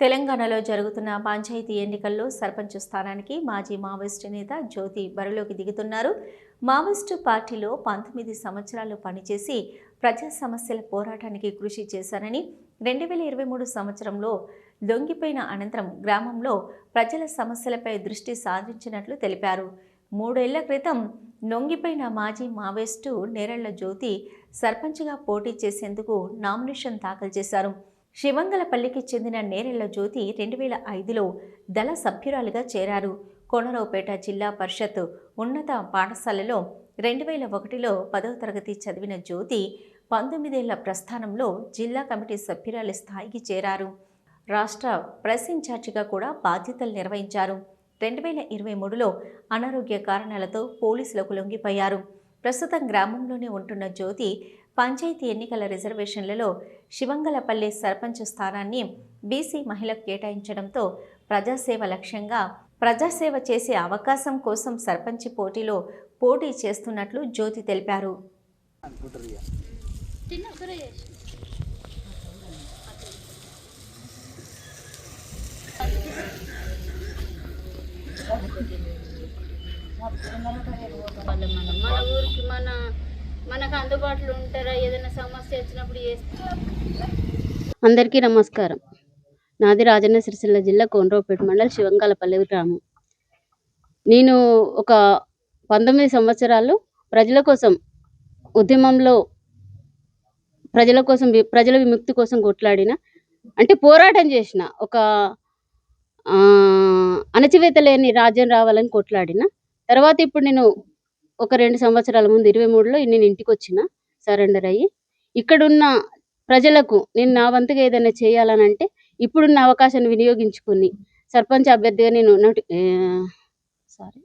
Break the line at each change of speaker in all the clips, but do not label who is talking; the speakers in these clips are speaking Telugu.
తెలంగాణలో జరుగుతున్న పంచాయతీ ఎన్నికల్లో సర్పంచ్ స్థానానికి మాజీ మావోయిస్టు నేత జ్యోతి బరిలోకి దిగుతున్నారు. మావోయిస్టు పార్టీలో పంతొమ్మిది సంవత్సరాలు పనిచేసి ప్రజా సమస్యల పోరాటానికి కృషి చేశారని రెండు వేల ఇరవై మూడు సంవత్సరంలో దొంగిపోయిన అనంతరం గ్రామంలో ప్రజల సమస్యలపై దృష్టి సాధించినట్లు తెలిపారు. మూడేళ్ళ క్రితం నొంగిపోయిన మాజీ మావోయిస్టు నేరళ్ళ జ్యోతి సర్పంచ్గా పోటీ చేసేందుకు నామినేషన్ దాఖలు చేశారు. శివంగలపల్లికి చెందిన నేరెళ్ళ జ్యోతి రెండు వేల ఐదులో దళ సభ్యురాలుగా చేరారు. కోనరావుపేట జిల్లా పరిషత్ ఉన్నత పాఠశాలలో రెండు వేల ఒకటిలో పదవ తరగతి చదివిన జ్యోతి పంతొమ్మిదేళ్ళ ప్రస్థానంలో జిల్లా కమిటీ సభ్యురాలి స్థాయికి చేరారు. రాష్ట్ర ప్రెస్ ఇన్ఛార్జిగా కూడా బాధ్యతలు నిర్వహించారు. రెండు వేల ఇరవై మూడులో అనారోగ్య కారణాలతో పోలీసులకు లొంగిపోయారు. ప్రస్తుతం గ్రామంలోనే ఉంటున్న జ్యోతి పంచాయతీ ఎన్నికల రిజర్వేషన్లలో శివంగలపల్లి సర్పంచ్ స్థానాన్ని బీసీ మహిళకు కేటాయించడంతో ప్రజాసేవ లక్ష్యంగా ప్రజాసేవ చేసే అవకాశం కోసం సర్పంచ్ పోటీలో పోటీ చేస్తున్నట్లు జ్యోతి తెలిపారు.
వాళ్ళ మనం మనకు అందుబాటులో ఉంటారా? ఏదైనా సమస్య వచ్చినప్పుడు అందరికీ నమస్కారం. నాది రాజన్న సిరిసిల్ల జిల్లా కోనరావుపేట మండలం శివంగాలపల్లి గ్రామం. నేను ఒక పంతొమ్మిది సంవత్సరాలు ప్రజల కోసం ఉద్యమంలో ప్రజల కోసం ప్రజల విముక్తి కోసం కొట్లాడిన అంటే పోరాటం చేసిన ఒక అణచివేత లేని రాజ్యం రావాలని కొట్లాడిన. తర్వాత ఇప్పుడు నేను ఒక రెండు సంవత్సరాల ముందు ఇరవై మూడులో నేను ఇంటికి వచ్చిన సరెండర్ అయ్యి ఇక్కడున్న ప్రజలకు నేను నా వంతుగా ఏదైనా చేయాలని అంటే ఇప్పుడున్న అవకాశాన్ని వినియోగించుకుని సర్పంచ్ అభ్యర్థిగా నేను నోటి సారీ.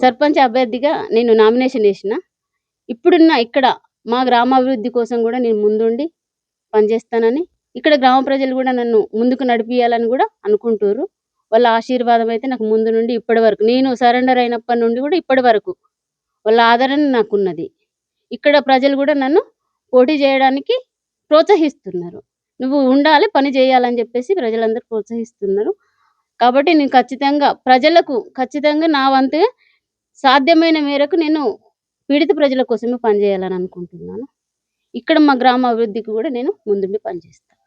సర్పంచ్ అభ్యర్థిగా నేను నామినేషన్ వేసిన ఇప్పుడున్న ఇక్కడ మా గ్రామాభివృద్ధి కోసం కూడా నేను ముందుండి పనిచేస్తానని ఇక్కడ గ్రామ ప్రజలు కూడా నన్ను ముందుకు నడిపియాలని కూడా అనుకుంటారు వాళ్ళ ఆశీర్వాదం అయితే నాకు ముందు నుండి ఇప్పటి వరకు. నేను సరెండర్ అయినప్పటి నుండి కూడా ఇప్పటి వరకు వాళ్ళ ఆదరణ నాకున్నది. ఇక్కడ ప్రజలు కూడా నన్ను పోటీ చేయడానికి ప్రోత్సహిస్తున్నారు. నువ్వు ఉండాలి పని చేయాలని చెప్పేసి ప్రజలందరూ ప్రోత్సహిస్తున్నారు. కాబట్టి నేను ఖచ్చితంగా ప్రజలకు ఖచ్చితంగా నా వంతుగా సాధ్యమైన మేరకు నేను పీడిత ప్రజల కోసమే పనిచేయాలని అనుకుంటున్నాను. ఇక్కడ మా గ్రామ అభివృద్ధికి కూడా నేను ముందుండి పనిచేస్తాను.